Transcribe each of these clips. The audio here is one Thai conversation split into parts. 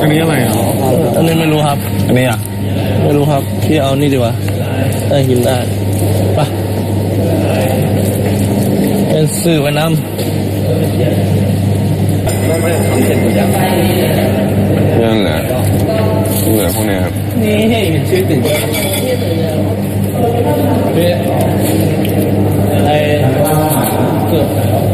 อันนี้อะไรอะอันนี้ไม่รู้ครับ อันนี้อะ ไม่รู้ครับ พี่เอานี่ดีกว่าได้กินได้ไปเป็นสื่อไว้น้นั่นแหละเหลือพวกเนี้ยครับำนี่เห็นชื่อตื่นไอ้ เกือบ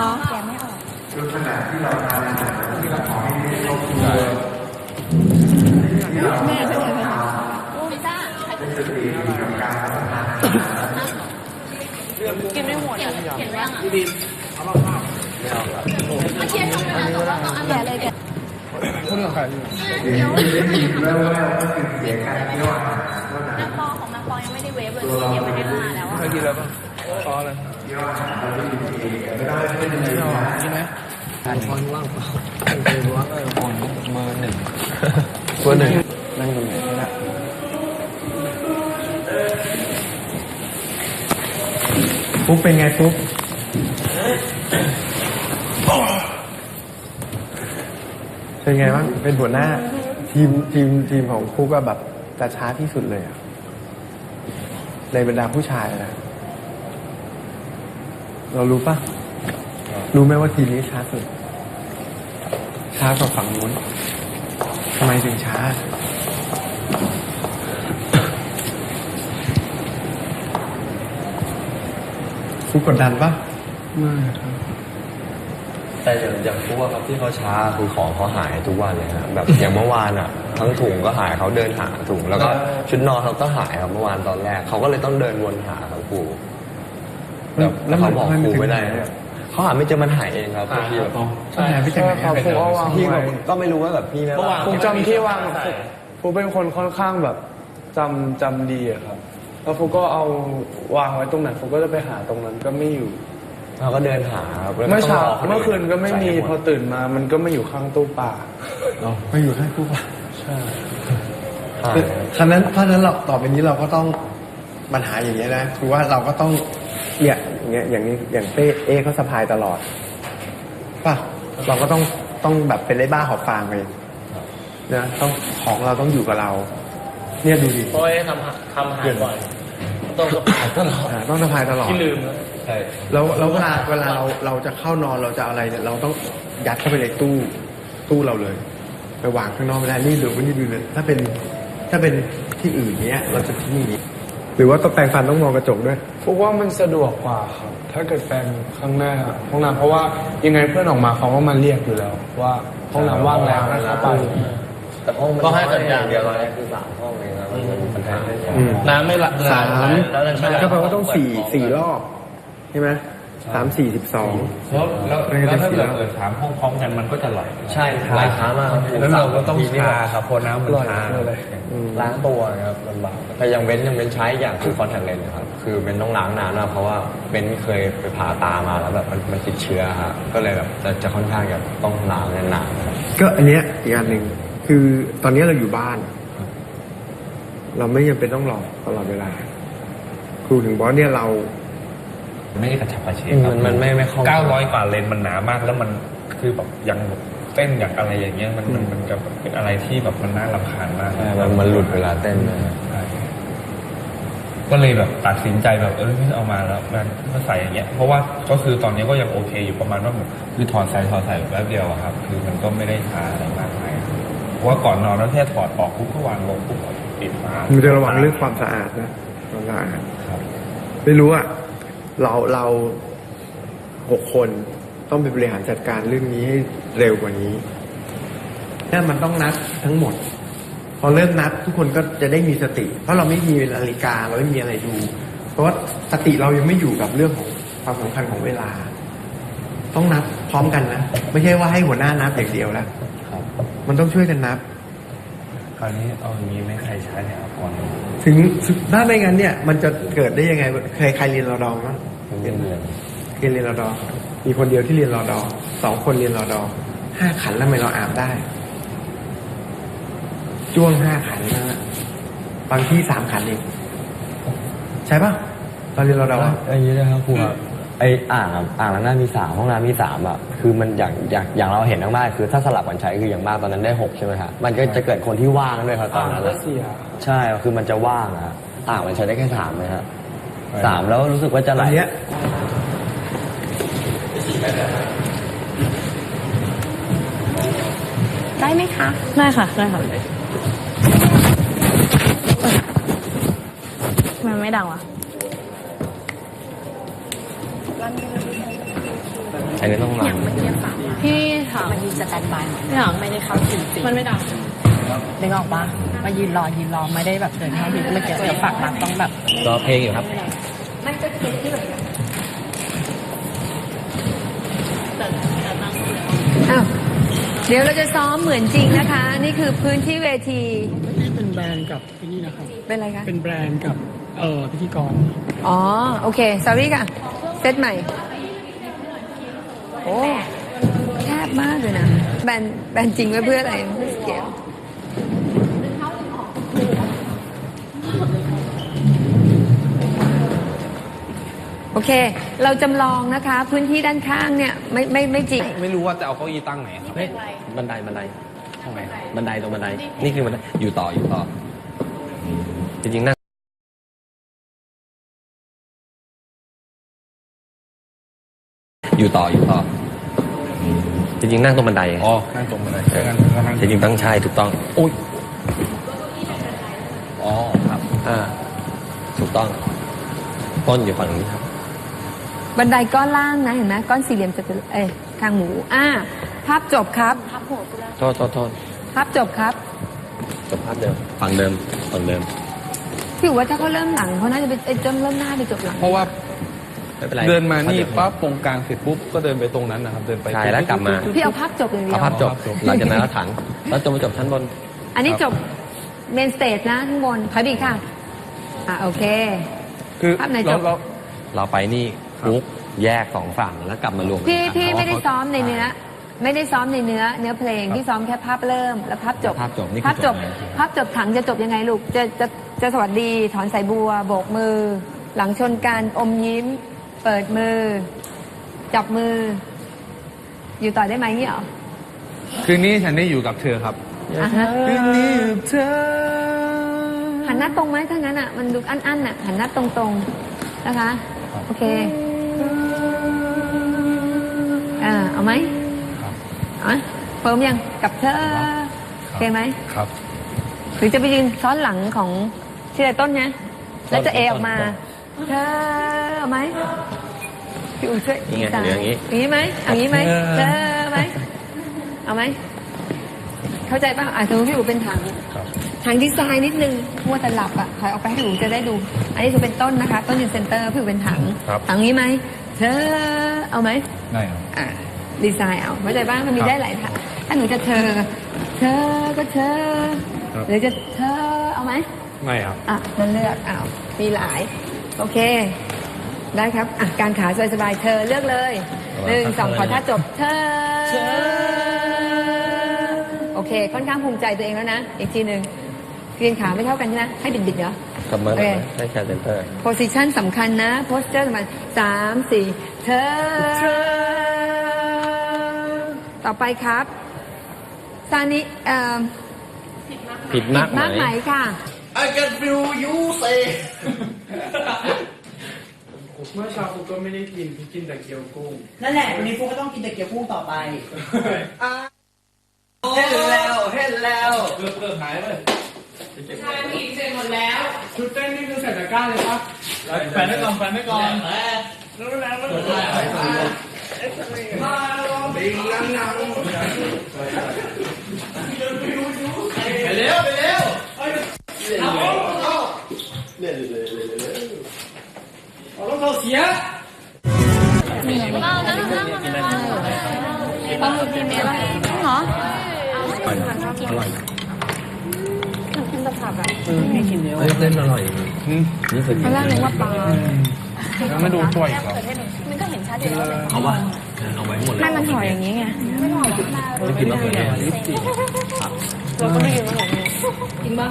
อ๋อแกะไม่ออกแม่ก็เลยโอ้ยจ้ากินไม่หมดอะเห็นยังอะเชียร์ทำไปแล้วแต่ว่าต้องเอาแกะเลยแกะคนละใครเดี๋ยวนางปอของนางปอยังไม่ได้เวฟเลยยังไม่ได้มาแล้วอะใครกินแล้วบ้างซอสอะไรกินไหมมือหนึ่งตัวหนึ่งนั่งตรงไหนก็ได้ฟุ๊กเป็นไงฟุ๊กเป็นไงบ้างเป็นหัวหน้าทีมทีมทีมของฟุ๊กก็แบบจะช้าที่สุดเลยอะในบรรดาผู้ชายนะ เรารู้ปะรู้ไหมว่าทีมนี้ช้าสุด ช้ากว่าฝั่งนู้นทำไมถึงช้าฟุ๊กกดดันปะแต่อย่างอย่างพวกครับที่เขาช้าคือของเขาหายทุกวันเลยครับแบบอย่างเมื่อวานอะ ทั้งถุงก็หายเขาเดินหาถุง แล้วก็ชุดนอนเขาก็หายครับเมื่อวานตอนแรกเขาก็เลยต้องเดินวนหาครับครู แต่แล้วเขาบอกครูไม่ได้ครับเขาหาไม่เจอมันหายเองครับพี่แบบใช่พี่จากไหนครับฟุกเอาวางพี่ไว้แบบก็ไม่รู้ว่าแบบพี่แม่บ้านฟุกจำที่วางฟุกฟุกเป็นคนค่อนข้างแบบจำจำดีอะครับ แล้วฟุกก็เอาวางไว้ตรงไหนฟุกก็จะไปหาตรงนั้นก็ไม่อยู่เขาก็เดินหาครับแล้วก็เมื่อเช้าต้องรคเมื่อคืนก็ไม่มีใส่หพอตื่นมามันก็ไม่อยู่ข้างตู้ปลาเราไปอยู่ข้างฟุ๊กปะใช่หาย ครับฉะนั้นเพราะฉะนั้นเราต่อไปนี้เราก็ต้องปัญหาอย่างเงี้ยนะคือว่าเราก็ต้อง เนี่ยอย่างเงี้ยอย่างนี้อย่างเป้เอเขาสะพายตลอดป่ะเราก็ต้องต้องแบบเป็นไอ้บ้าหอบฟางไปนะต้องของเราต้องอยู่กับเรา เนี่ยดูดิเพราะไอ้ทำทำหายบ่อยต้องสะพายตลอดอ่าต้องสะพายตลอดที่ลืมนะใช่แล้วแล้วเวลาเวลาเราเราจะเข้านอนเราจะอะไรเนี่ยเราต้องยัดเข้าไปในตู้ตู้เราเลย ไปวางข้างนอกไม่ได้นี่ดูนี่ดูเลยถ้าเป็นถ้าเป็นที่อื่นเนี้ยเราจะทิ้งอย่างนี้ หรือว่าต้องแปรงฟันต้องมองกระจกด้วยฟุกว่ามันสะดวกกว่าครับ ถ้าเกิดแปลงข้างหน้าห้องน้ำเพราะว่ายังไงเพื่อนออกมาเขาก็มาเรียกอยู่แล้ว ว่าห้องน้ำว่างแล้วให้เข้าไป แต่ห้องมันก็ให้สัญญาณ เดียวตอนแรกคือสามห้องเองนะมันมันแทนได้สองอืมน้ำไม่ละสามแล้วนั่นใช่ไหม ก็แปลว่าต้องสี่สี่รอบใช่ไหม สามสี่สิบสองแล้วแล้วมันก็แล้วจะถ้าเสียเกิดเปิดสามห้องพร้อมกันมันก็จะไหลใช่หลายครั้งมากครับแล้วเราก็ต้องชาครับเพราะน้ำมันปล่อยชาเลยล้างตัวครับลำบากแต่ยังเว้นยังเว้นใช้อย่างคือคอนแทคเลนส์ครับคือเป็นต้องล้างนานมากเพราะว่าเป็นเคยไปผ่าตามาแล้วแบบมันมันติดเชื้อครับก็เลยแบบจะจะค่อนข้างแบบต้องล้างนานๆครับก็อันเนี้ยอีกอันหนึ่งคือตอนนี้เราอยู่บ้าน เราไม่ยังเป็นต้องรอตลอดเวลาครูถึงบอกว่าเนี่ยเรา ไม่ได้กระฉับกระเฉงอืมคมัรับนมันไม่ไม่เข้าเก้าร้อยกว่าเลนมันหนามากแล้วมันคือแบบยังแบบเต้นอย่างอะไรอย่างเงี้ยมันมันมันจะแบบเป็นอะไรที่แบบมันน่ารำคาญมาก ใช่มันมันหลุดเวลาเต้นนะครับใช่ก็เลยแบบตัดสินใจแบบเออไม่เอามาแล้วมันก็ใส่อย่างเงี้ยเพราะว่าก็คือตอนนี้ก็ยังโอเคอยู่ประมาณว่าแบบคือถอดใส่ถอดใส่แป๊บเดียวอะครับ คือมันก็ไม่ได้ทาอะไรมากมายเพราะว่าก่อนนอนแล้วแค่ถอดออกปุ๊บก็วางลงปุ๊บก็ปิดฝามันจะระวังเรื่องความสะอาดนะความสะอาดครับ ไม่รู้อะ เราเราหกคนต้องไปบริหารจัดการเรื่องนี้ให้เร็วกว่านี้เนี่ยมันต้องนัดทั้งหมด พอเริ่มนัดทุกคนก็จะได้มีสติ เพราะเราไม่มีนาฬิกาเราไม่มีอะไรดู เพราะว่าสติเรายังไม่อยู่กับเรื่องของความสำคัญของเวลา ต้องนับพร้อมกันนะ ไม่ใช่ว่าให้หัวหน้านับอย่างเดียวแล้วครับมันต้องช่วยกันนับ คราวนี้เอาอย่างนี้ไม่ใครใช้เนี่ยเอาก่อนถึงถ้าไม่งั้นเนี่ย มันจะเกิดได้ยังไงเคยใครเรียนรอดอมั้งผมเรียนเรียนเคยเรียนรอดอมีคนเดียวที่เรียนรอดอสองคนเรียนรอดอห้าขันแล้วทำไมเราอาบได้จ้วงห้าขันนะบางที่สามขันเองใช่ปะตอนเรียนรอดอไอ้นี้นะครับครูครับ ไอ้อ่างอะอ่างล้างหน้ามีสามห้องน้ำมีสามอะคือมันอย่างอย่างอย่างเราเห็นทั้งบ้านคือถ้าสลับกันใช้คืออย่างมากตอนนั้นได้หกใช่ไหมครับมันก็จะเกิดคนที่ว่างด้วยครับตอนนั้นก็อะเสียใช่คือมันจะว่างอะอ่างมันใช้ได้แค่สามเลยฮะสามแล้วรู้สึกว่าจะไหลอันเนี้ยได้ไหมคะ ได้ค่ะ ได้ค่ะ มันไม่ดังวะ อันนี้ต้องหลังพี่ถามมายืนสแตนบายพี่ถามไม่ได้เข้าคิวจริงมันไม่ดังนึกออกปะมายืนรอยืนรอไม่ได้แบบเดินเข้าคิวเมื่อกี้เดี๋ยวฝากรักต้องแบบรอเพลงอยู่ครับอ้าวเดี๋ยวเราจะซ้อมเหมือนจริงนะคะ นี่คือพื้นที่เวทีนี่เป็นแบรนด์กับที่นี่นะครับเป็นอะไรคะเป็นแบรนด์กับ เอ่อพิธีกร อ๋อ โอเค sorry ค่ะ เซตใหม่ โอ้แคบมากเลยนะ แบนแบนจริงไว้เพื่ออะไรเพื่อสเกลโอเค เราจำลองนะคะ พื้นที่ด้านข้างเนี่ยไม่ไม่ไม่จริง ไม่รู้ว่าจะเอาเก้าอี้ตั้งไหนครับบันไดบันไดทำไมบันไดตรงบันได นี่คือบันไดอยู่ต่ออยู่ต่อ จริงๆนั่ง อยู่ต่ออยู่ต่อจริงๆนั่งตรงบันไดอ๋อนั่งตรงบันไดใช่งั้นก็นั่งจริงๆต้องใช่ถูกต้องโอ้ยอ๋อครับอ่าถูกต้อง ต้นอยู่ฝั่งนี้ครับ บันไดก้อนล่างนะเห็นไหมก้อนสี่เหลี่ยมจะเป็นเอ้ยทางหมูอ่าภาพจบครับโทษโทษโทษภาพจบครับจบภาพเดิมฝั่งเดิมฝั่งเดิมพี่ว่าถ้าเขาเริ่มหลังเขาน่าจะเป็นเอ้ยเริ่มเริ่มหน้าไปจบหลัง เพราะว่า ไม่เป็นไรเดินมานี่ภพเดิปั๊บตรงกลางเสร็จปุ๊บก็เดินไปตรงนั้นนะครับ เดินไปใช่แล้วกลับมาพี่เอาภาพจบอย่างเดียเอาวภาพจบหลังจากนั้นแล้วถังแล้วจบมาจบชั้นบน อันนี้จบเมนสเตจนะข้างบนถอยไปอีกค่ะอ่าโอเค คือภาพไหนจเราบเราเราไปนี่คุกแยกสองฝั่งแล้วกลับมารวมกันพี่อีกครั้งพี่เพราะไม่ได้ว่าซ้อมในเนื้อไม่ได้ซ้อมในเนื้อ เนื้อเพลงพี่ซ้อมแค่ภาพเริ่ม แล้วภาพจบภาพจบนี่คือภาพจบจบเลยภาพจบถังจะจบยังไงลูกจะจะจะสวัสดีถอนสายบัวโบกมือ หลังชนกันอมยิ้ม เปิดมือ จับมือ อยู่ต่อได้ไหมเนี่ยเหรอคืนนี้ฉันได้อยู่กับเธอครับ อะฮะคืนนี้กับเธอหันหน้าตรงไหมถ้างั้นอะมันดูอั้นๆอะหันหน้าตรงๆนะคะ โอเคอ่าเอาไหมเอาไหมเฟิร์มยังกับเธอโอเคไหม ครับ หรือจะไปยืนซ้อนหลังของชื่ออะไรต้นเนี่ยแล้วจะเอออกมา เธอเอาไหมพี่อู๋ช่วยนี่ไงสายเหลืออย่างงี้อย่างนี้ไหมเอางี้ไหมเธอไหมเอาไหมเข้าใจป่ะอะสมมติพี่อู๋เป็นถังครับถังดีไซน์นิดนึงมัวแต่หลับอะถอยออกไปให้พี่อู๋จะได้ดู อันนี้คือเป็นต้นนะคะ ต้นอยู่เซนเตอร์พี่อู๋เป็นถังครับ ถังนี้ไหมเธอเอาไหมได้ครับ อะดีไซน์เอาเข้าใจป่ะมันมีได้หลายทางถ้าหนูจะเธอ เธอก็เธอครับ หรือจะเธอเอาไหม ไม่ครับ อะนั่นเลือกอ้าวมีหลาย โอเค ได้ครับอะการขาสบายๆเธอเลือกเลยหนึ่งสองขอท่าจบเธอ โอเค ค่อนข้างภูมิใจตัวเองแล้วนะ อีกทีหนึ่งเรียนขาไม่เท่ากันใช่ไหมให้บิดๆเหรอกลับมาโอเคได้แค่เซนเตอร์ โพสิชันสำคัญนะ โพสเจอร์สำคัญสามสี่เธอ ต่อไปครับซานิเอ่อผิดมากไหมมากไหมค่ะ I can feel you say เมื่อเช้าฟุกก็ไม่ได้กินฟุกกินแต่เกี๊ยวกุ้งนั่นแหละวันนี้ฟุกก็ต้องกินแต่เกี๊ยวกุ้งต่อไปเห็นแล้วเห็นแล้วเลิกเลิกหายเลยชายผู้หญิงเสร็จหมดแล้ว ชุดเต้นนี่คือใส่ตะกร้าเลยปะแฟนไว้ก่อนแฟนไว้ก่อนบิงนังนังไปเร็วไป ส้นอร่อยนี่เคยกิตอนนแรกนึกว่าปลายังไม่ดูถ้วยอีกเหรอมันก็เห็นชัดอยู่แล้วเอาวะเอาไว้หมดเลยไม่มันห่ออย่างนี้ไงไม่กินมะเขือเทศเราก็ไม่กินมันหรอกกินป่ะ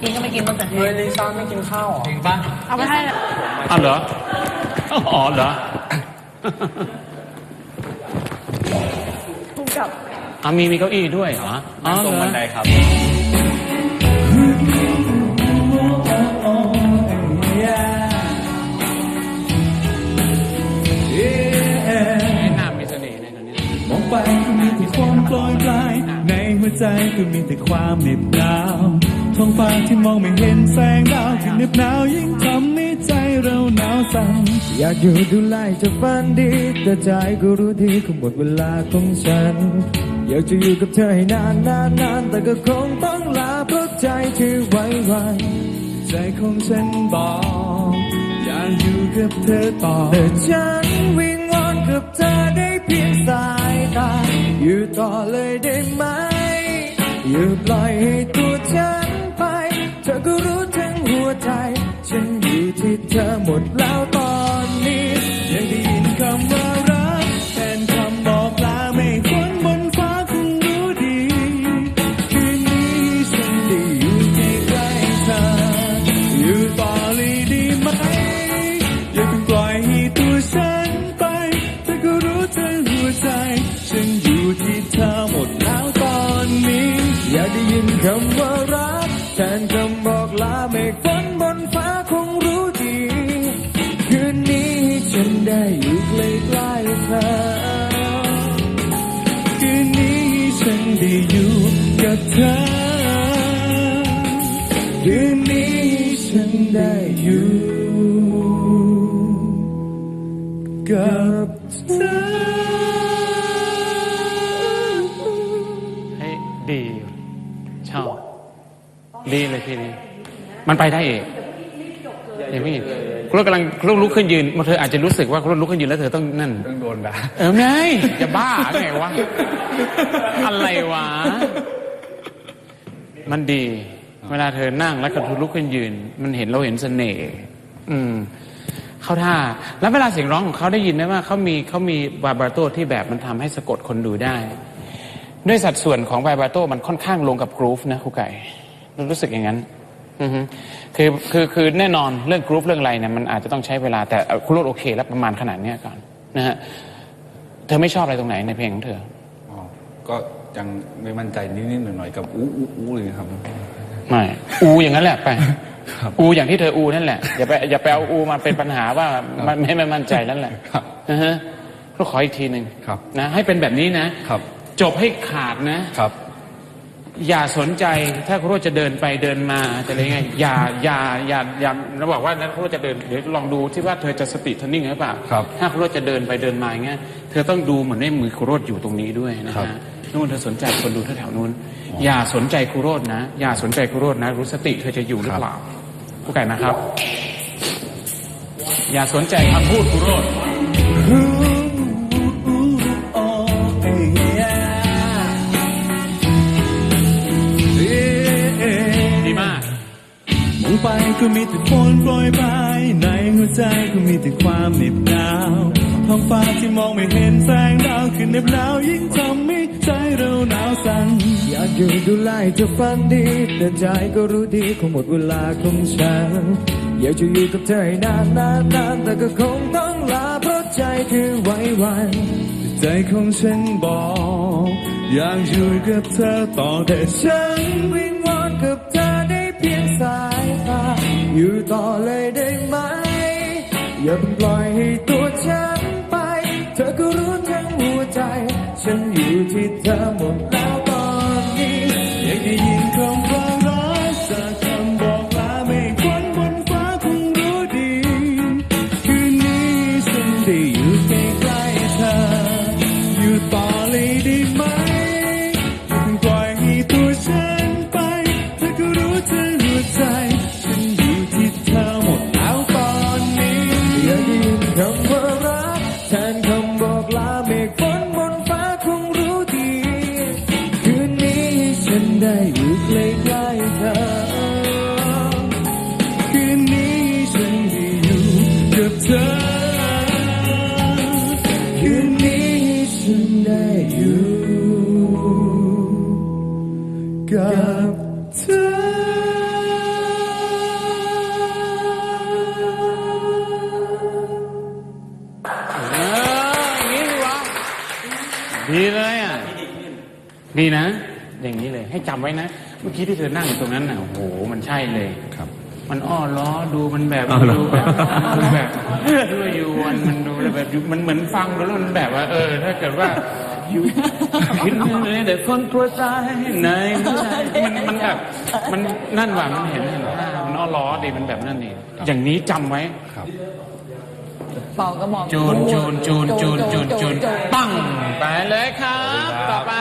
กินก็ไม่กินตั้งแต่เฮ้ยลิซ่าไม่กินข้าวเหรอจริงป่ะเอาไปให้อ้าวเหรออ๋อเหรอพุ่งกลับอะมีมีเก้าอี้ด้วยเหรออ๋อตรงเหรบัอนไดครับ ใจก็มีแต่ความเหน็บหนาวท้องฟ้าที่มองไม่เห็นแสงดาวที่เหน็บหนาวยิ่งทำให้ใจเราหนาวสั่นอยากอยู่ดูไลจะฝันดี แต่ใจก็รู้ดีคงหมดเวลาของฉัน อยากจะอยู่กับเธอให้นานนานนานแต่ก็คงต้องลาเพราะใจที่ไว้วันใจของฉันบอกอยากอยู่กับเธอต่อแต่ฉันวิงวอนกับเธอได้เพียงสายตาอยู่ต่อเลยได้ไหม อย่าปล่อยให้ตัวฉันไป เธอก็รู้ทั้งหัวใจ ฉันอยู่ที่เธอหมดแล้ว กับเธอคืนนี้ฉันได้อยู่กับเธอเฮ้ยดีชอบดีเลยทีนี้มันไปได้เองเห็นไหมคุณรถกำลังคุณรถลุกขึ้นยืนเธออาจจะรู้สึกว่าคุณรถลุกขึ้นยืนแล้วเธอต้องนั่นต้องโดนด่าเออไม่จะบ้าไงวะ อะไรวะ มันดี เวลาเธอนั่งแล้วก็เธอลุกขึ้นยืน มันเห็นเราเห็นเสน่ห์อืมเข้าท่า แล้วเวลาเสียงร้องของเขาได้ยินไหมว่าเขามีเขามีวาบราโตที่แบบมันทำให้สะกดคนดูได้ ด้วยสัดส่วนของไวบราโตมันค่อนข้างลงกับกรูฟนะครูไก่รู้สึกอย่างนั้นอืคือคือคือแน่นอนเรื่องกรูฟเรื่องอะไรเนี่ยมันอาจจะต้องใช้เวลาแต่คุณโรดโอเค แล้วประมาณขนาดเนี้ยก่อนนะฮะเธอไม่ชอบอะไรตรงไหนในเพลงของเธอก็ ยังไม่มั่นใจนิดๆหน่อยๆกับอู้อู้อู้เลยครับ ไม่อูอย่างนั้นแหละไปครับอูอย่างที่เธออูนั่นแหละอย่าไปอย่าไปเอาอูมาเป็นปัญหาว่ามันไม่ไม่มั่นใจนั่นแหละครับนะฮะก็ขออีกทีหนึ่งครับนะให้เป็นแบบนี้นะครับ จบให้ขาดนะครับ อย่าสนใจถ้าคุณโรจน์จะเดินไปเดินมาจะอะไรไงอย่าอย่าอย่าอย่าเราบอกว่านั้นคุณโรจน์จะเดินเดี๋ยวลองดูที่ว่าเธอจะสติเทนนิ่งหรือเปล่าครับถ้าคุณโรจน์จะเดินไปเดินมาอย่างเงี้ยเธอต้องดูเหมือนในมือคุณโรจน์อยู่ตรงนี้ด้วยนะครัฮะบ นู่นเธอสนใจคนดูแถวๆนู้น อย่าสนใจคุณโรจน์นะ อย่าสนใจคุณโรจน์นะ รู้สติเธอจะอยู่หรือเปล่าผู้ไก่นะครับ อย่าสนใจคำพูดคุณโรจน์ดีมากมองไปก็มีแต่ฝนโปรยปลายในหัวใจก็มีแต่ความเหน็บหนาวท้องฟ้าที่มองไม่เห็นแสงดาวคือเหน็บหนาวยิ่งทำให้ใจ เราหนาวสั่นอยากอยู่ดูไลจะฝันดี แต่ใจก็รู้ดีคงหมดเวลาของฉัน อยากจะอยู่กับเธอให้นานนานนานแต่ก็คงต้องลาเพราะใจคือไว้วันใจของฉันบอกอยากอยู่กับเธอต่อแต่ฉันวิงวอนกับเธอได้เพียงสายตาอยู่ต่อเลยได้ไหมอย่าเพิ่งปล่อยให้ตัวฉัน เธอหมดแล้วตอนนี้อยากได้ยิน ได้อยู่ใกล้ๆเธอคืนนี้ฉันได้อยู่กับเธอคืนนี้ฉันได้อยู่กับเธอเอออย่างนี้ดีวะดีเลยอะดีนะ อย่างนี้เลย ให้จำไว้นะ เมื่อกี้ที่เธอนั่งอยู่ตรงนั้นน่ะโอ้โหมันใช่เลยครับมันอ้อล้อดูมันแบบอ้อล้อดูแบบมันแบบด้วยยวนมันดูแล้วแบบมันเหมือนฟังแล้วมันแบบว่า เออ ถ้าเกิดว่าอยู่คิดเลยแต่คนกลัวตายในมันมันแบบมันนั่นว่ะมันเห็นเห็นภาพมันอ้อล้อดีมันแบบนั่นนี่อย่างนี้จำไว้เป่ากระหม่อมจูนจูนจูนจูนจูนจูนปั้งไปเลยครับ ต่อไป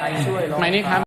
ใครช่วยหมายนี้ครับ